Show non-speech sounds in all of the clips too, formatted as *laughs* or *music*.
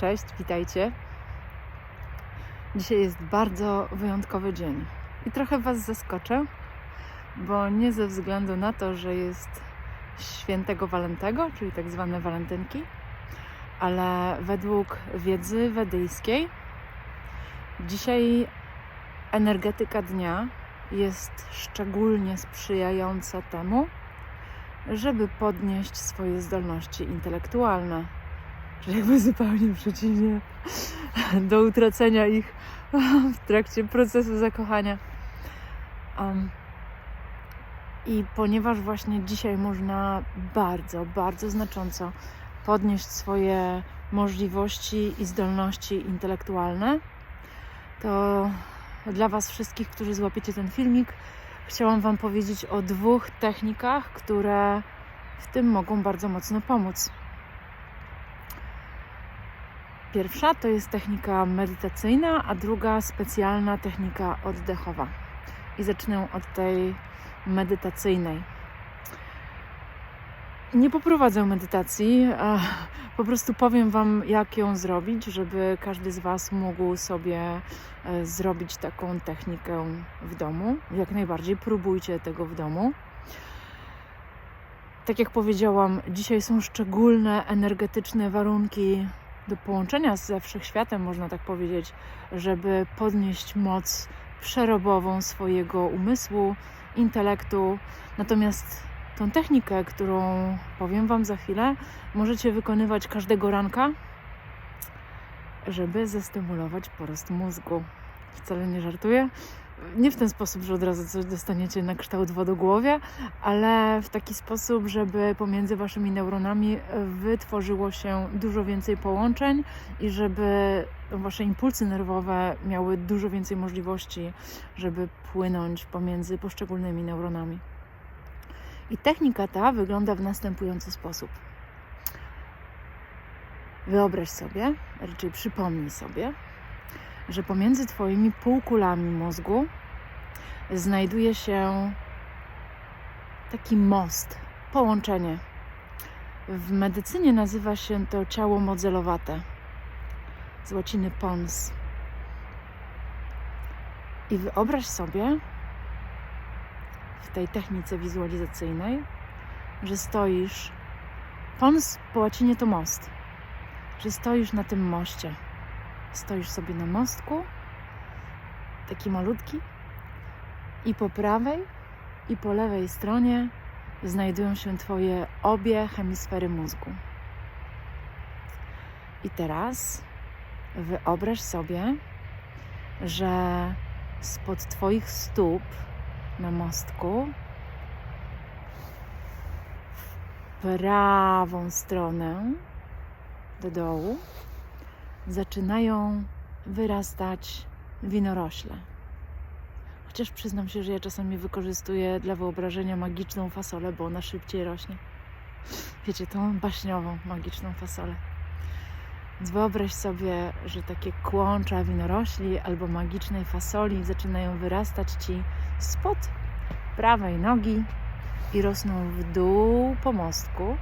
Cześć, witajcie. Dzisiaj jest bardzo wyjątkowy dzień i trochę Was zaskoczę, bo nie ze względu na to, że jest świętego Walentego, czyli tak zwane walentynki, ale według wiedzy wedyjskiej dzisiaj energetyka dnia jest szczególnie sprzyjająca temu, żeby podnieść swoje zdolności intelektualne. Czyli jakby zupełnie przeciwnie do utracenia ich w trakcie procesu zakochania. Um, I ponieważ właśnie dzisiaj można bardzo, bardzo znacząco podnieść swoje możliwości i zdolności intelektualne, to dla Was wszystkich, którzy złapiecie ten filmik, chciałam Wam powiedzieć o dwóch technikach, które w tym mogą bardzo mocno pomóc. Pierwsza to jest technika medytacyjna, a druga specjalna technika oddechowa. I zacznę od tej medytacyjnej. Nie poprowadzę medytacji, po prostu powiem Wam, jak ją zrobić, żeby każdy z Was mógł sobie e, zrobić taką technikę w domu. Jak najbardziej próbujcie tego w domu. Tak jak powiedziałam, dzisiaj są szczególne energetyczne warunki do połączenia ze wszechświatem, można tak powiedzieć, żeby podnieść moc przerobową swojego umysłu, intelektu. Natomiast tą technikę, którą powiem Wam za chwilę, możecie wykonywać każdego ranka, żeby zestymulować porost mózgu. Wcale nie żartuję. Nie w ten sposób, że od razu coś dostaniecie na kształt wodogłowie, ale w taki sposób, żeby pomiędzy waszymi neuronami wytworzyło się dużo więcej połączeń i żeby wasze impulsy nerwowe miały dużo więcej możliwości, żeby płynąć pomiędzy poszczególnymi neuronami. I technika ta wygląda w następujący sposób. Wyobraź sobie, raczej przypomnij sobie, że pomiędzy Twoimi półkulami mózgu znajduje się taki most, połączenie. W medycynie nazywa się to ciało modelowate, z łaciny pons. I wyobraź sobie w tej technice wizualizacyjnej, że stoisz, pons po łacinie to most, że stoisz na tym moście stoisz sobie na mostku, taki malutki, i po prawej i po lewej stronie znajdują się Twoje obie hemisfery mózgu. I teraz wyobraź sobie, że spod Twoich stóp na mostku w prawą stronę do dołu zaczynają wyrastać winorośle. Chociaż przyznam się, że ja czasami wykorzystuję dla wyobrażenia magiczną fasolę, bo ona szybciej rośnie. Wiecie, tą baśniową, magiczną fasolę. Więc wyobraź sobie, że takie kłącza winorośli albo magicznej fasoli zaczynają wyrastać ci spod prawej nogi i rosną w dół po mostku.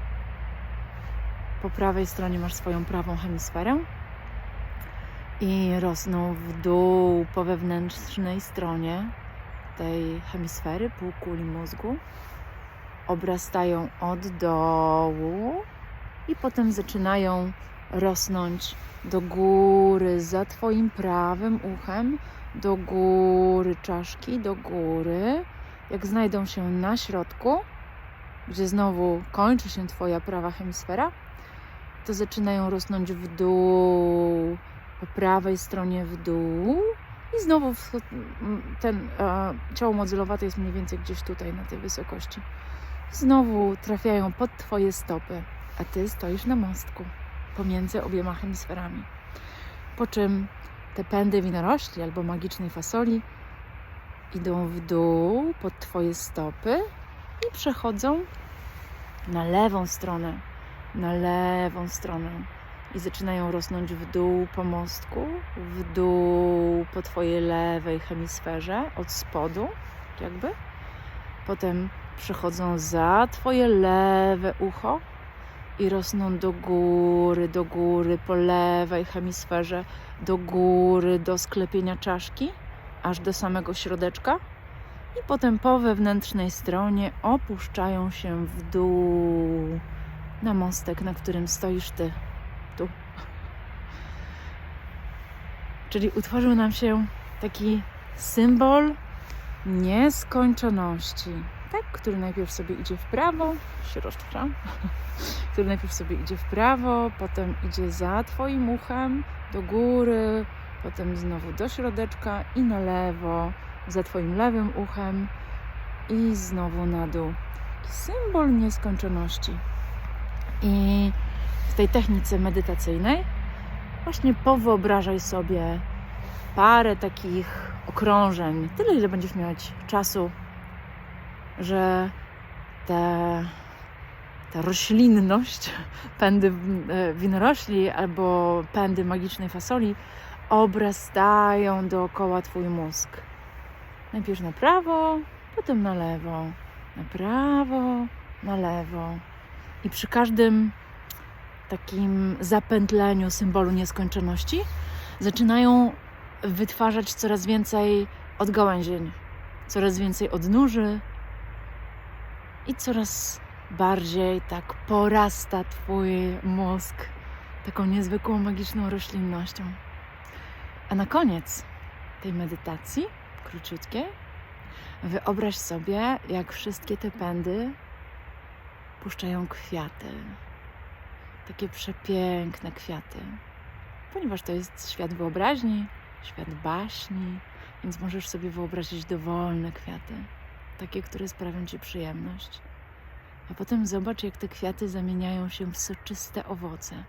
Po prawej stronie masz swoją prawą hemisferę, i rosną w dół po wewnętrznej stronie tej hemisfery, półkuli mózgu. Obrastają od dołu i potem zaczynają rosnąć do góry za Twoim prawym uchem, do góry czaszki, do góry. Jak znajdą się na środku, gdzie znowu kończy się Twoja prawa hemisfera, to zaczynają rosnąć w dół po prawej stronie w dół i znowu ten e, ciało modelowate jest mniej więcej gdzieś tutaj na tej wysokości. Znowu trafiają pod Twoje stopy, a Ty stoisz na mostku pomiędzy obiema hemisferami. Po czym te pędy winorośli albo magicznej fasoli idą w dół pod Twoje stopy i przechodzą na lewą stronę, na lewą stronę i zaczynają rosnąć w dół po mostku, w dół po Twojej lewej hemisferze, od spodu, jakby. Potem przechodzą za Twoje lewe ucho i rosną do góry, do góry, po lewej hemisferze, do góry, do sklepienia czaszki, aż do samego środeczka. I potem po wewnętrznej stronie opuszczają się w dół na mostek, na którym stoisz ty. Czyli utworzył nam się taki symbol nieskończoności, tak? który najpierw sobie idzie w prawo, się rozczam, *laughs* który najpierw sobie idzie w prawo, potem idzie za Twoim uchem, do góry, potem znowu do środeczka i na lewo, za Twoim lewym uchem i znowu na dół. Taki symbol nieskończoności. I w tej technice medytacyjnej właśnie powyobrażaj sobie parę takich okrążeń, tyle ile będziesz mieć czasu, że te, ta roślinność, *laughs* pędy e, winorośli albo pędy magicznej fasoli obrastają dookoła Twój mózg. Najpierw na prawo, potem na lewo, na prawo, na lewo. I przy każdym takim zapętleniu symbolu nieskończoności zaczynają wytwarzać coraz więcej odgałęzień, coraz więcej odnóży i coraz bardziej tak porasta Twój mózg taką niezwykłą, magiczną roślinnością. A na koniec tej medytacji, króciutkiej, wyobraź sobie, jak wszystkie te pędy puszczają kwiaty. Takie przepiękne kwiaty. Ponieważ to jest świat wyobraźni, świat baśni, więc możesz sobie wyobrazić dowolne kwiaty, takie, które sprawią ci przyjemność. A potem zobacz, jak te kwiaty zamieniają się w soczyste owoce.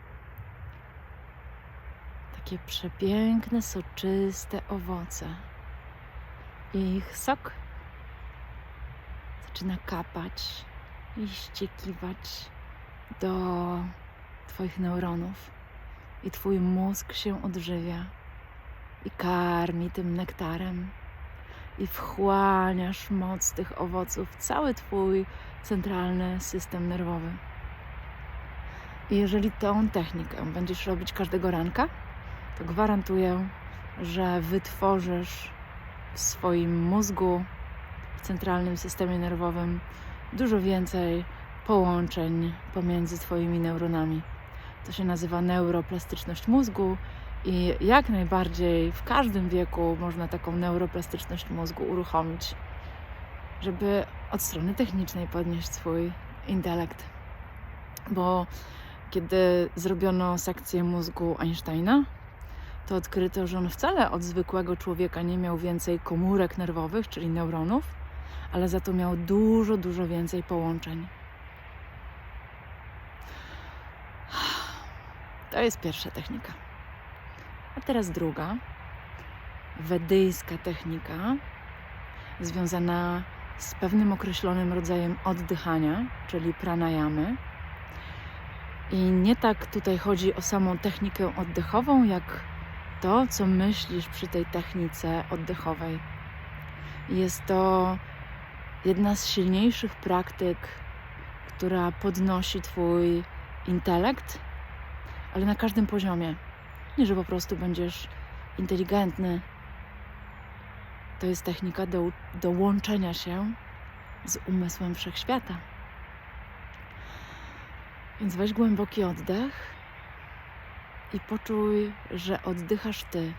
Takie przepiękne, soczyste owoce. I ich sok zaczyna kapać i ściekiwać do Twoich neuronów. I Twój mózg się odżywia i karmi tym nektarem. I wchłaniasz moc tych owoców, cały Twój centralny system nerwowy. I jeżeli tą technikę będziesz robić każdego ranka, to gwarantuję, że wytworzysz w swoim mózgu, w centralnym systemie nerwowym dużo więcej połączeń pomiędzy Twoimi neuronami. To się nazywa neuroplastyczność mózgu i jak najbardziej w każdym wieku można taką neuroplastyczność mózgu uruchomić, żeby od strony technicznej podnieść swój intelekt. Bo kiedy zrobiono sekcję mózgu Einsteina, to odkryto, że on wcale od zwykłego człowieka nie miał więcej komórek nerwowych, czyli neuronów, ale za to miał dużo, dużo więcej połączeń. To jest pierwsza technika. A teraz druga, wedyjska technika, związana z pewnym określonym rodzajem oddychania, czyli pranayamy. I nie tak tutaj chodzi o samą technikę oddechową, jak to, co myślisz przy tej technice oddechowej. Jest to jedna z silniejszych praktyk, która podnosi Twój intelekt, ale na każdym poziomie. Nie, że po prostu będziesz inteligentny. To jest technika do, do łączenia się z umysłem wszechświata. Więc weź głęboki oddech i poczuj, że oddychasz ty.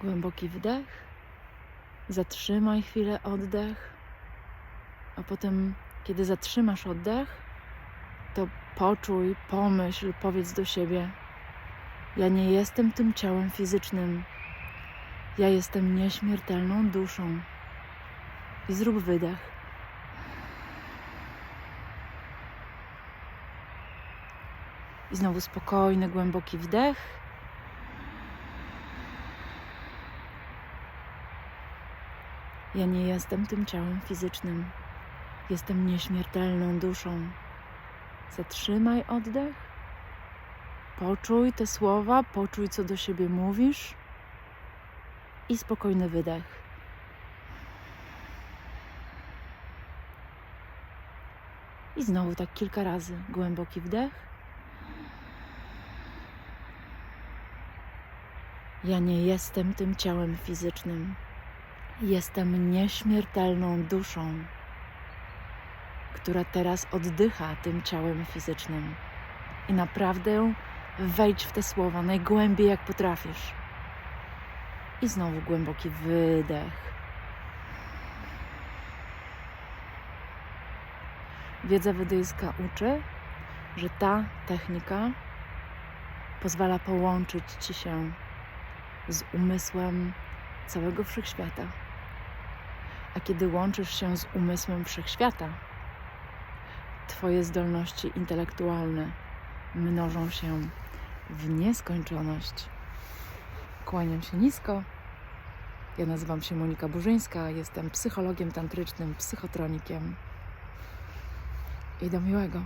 Głęboki wdech, zatrzymaj chwilę oddech, a potem, kiedy zatrzymasz oddech, to poczuj, pomyśl, powiedz do siebie: Ja nie jestem tym ciałem fizycznym. Ja jestem nieśmiertelną duszą. I zrób wydech. I znowu spokojny, głęboki wdech. Ja nie jestem tym ciałem fizycznym. Jestem nieśmiertelną duszą. Zatrzymaj oddech. Poczuj te słowa, poczuj, co do siebie mówisz. I spokojny wydech. I znowu tak kilka razy głęboki wdech. Ja nie jestem tym ciałem fizycznym. Jestem nieśmiertelną duszą, która teraz oddycha tym ciałem fizycznym. I naprawdę wejdź w te słowa najgłębiej jak potrafisz. I znowu głęboki wydech. Wiedza wedyjska uczy, że ta technika pozwala połączyć ci się z umysłem całego wszechświata. A kiedy łączysz się z umysłem wszechświata, Twoje zdolności intelektualne mnożą się w nieskończoność. Kłaniam się nisko. Ja nazywam się Monika Burzyńska, jestem psychologiem tantrycznym, psychotronikiem. I do miłego.